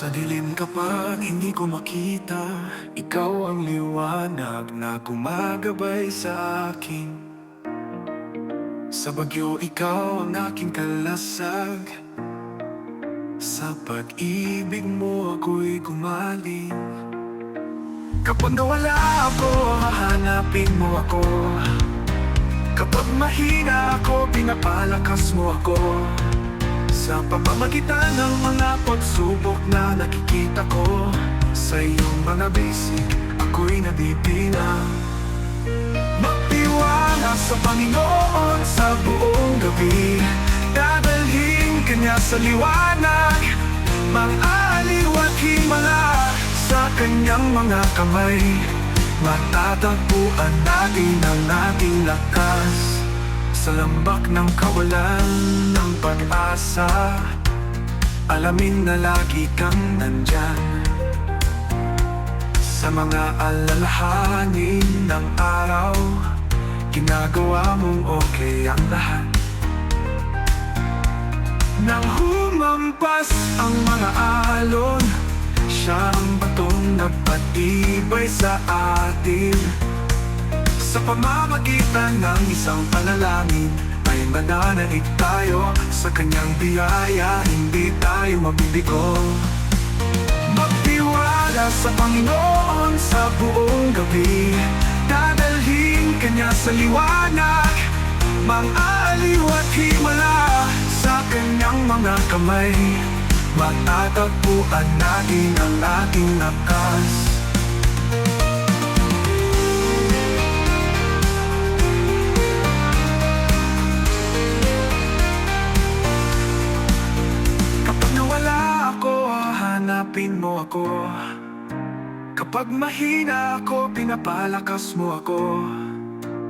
Sa dilim kapag hindi ko makita Ikaw ang liwanag na gumagabay sa akin. Sa bagyo ikaw ang aking kalasag. Sa pag-ibig mo ako'y gumaling. Kapag nawala ako, hahanapin mo ako. Kapag mahina ako, pinapalakas mo ako Sa pamamagitan ng mga pagsubok na nakikita ko Sa iyong mga basic, ako'y nabibina Magtiwala sa Panginoon sa buong gabi Dadalhin kanya sa liwanag. Mang-aaliw at himala sa kanyang mga kamay Matatagpuan natin ang ating lakas Sa lambak ng kawalan ng pag-asa. Alamin na lagi kang nandyan. Sa mga alalahanin ng araw Ginagawa mong okay ang lahat. Nang humampas ang mga alon Siya ang batong nagpatibay sa atin Sa pamamagitan ng isang panalangin Ay mananaig tayo. Sa kanyang biyaya Hindi tayo mabibigo Magtiwala sa Panginoon sa buong gabi. Dadalhin kanya sa liwanag. Mang-aaliw at himala sa kanyang mga kamay. Matatagpuan natin ang ating lakas hanapin mo ako. Kapag mahina ako, pinapalakas mo ako.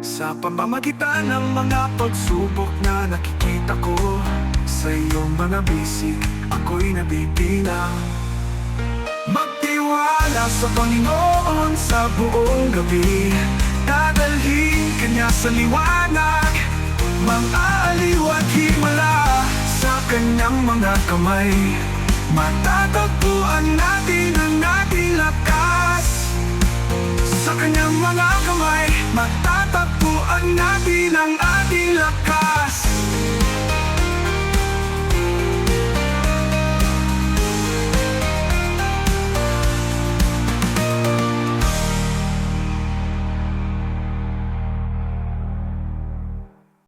Sa pamamagitan ng mga pagsubok na nakikita ko Sa iyong mga bisig, ako'y nabibina Magtiwala sa Panginoon sa buong gabi. Dadalhin kanya sa liwanag. Mang-aaliw at himala sa kanyang mga kamay Matatagpuan natin ang ating lakas. Sa kanyang mga kamay Matatagpuan natin ang ating lakas.